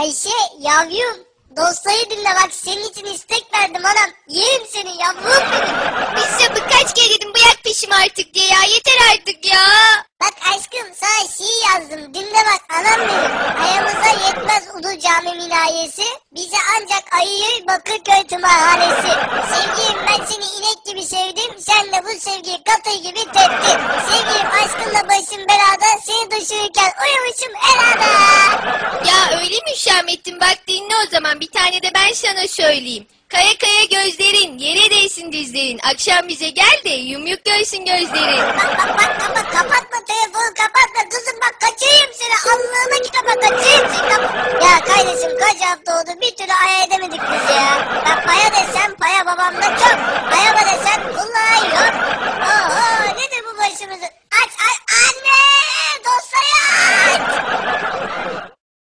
Ayşe yavrum dostayı dinle bak senin için istek verdim anam. Yerim seni yavrum benim. Biz ya kaç kere dedim bırak peşimi artık diye ya yeter artık ya. Bak aşkım sana şiir yazdım dinle bak anam benim. Ayağımıza yetmez Ulu Cami minayesi. Bize ancak ayırır Bakırköy tımarhanesi. Sevgilim ben seni inek gibi sevdim. Sen de bu sevgiyi katı gibi teptin. Sevgilim aşkınla başım belada. Seni düşürürken uyumuşum elada. Ya Hüsamettin bak dinle o zaman. Bir tane de ben sana söyleyeyim. Kaya kaya gözlerin, yere değsin dizlerin. Akşam bize gel de yumruk görsün gözlerin. Bak kapatma telefonu kapatma. Kızım bak kaçırayım seni. Allah'ına kitaba kaçırayım seni. Ya kardeşim kaç hafta oldu? Bir türlü aya edemedik biz ya. Bak paya desen paya babamda çok. Paya desen vallahi yok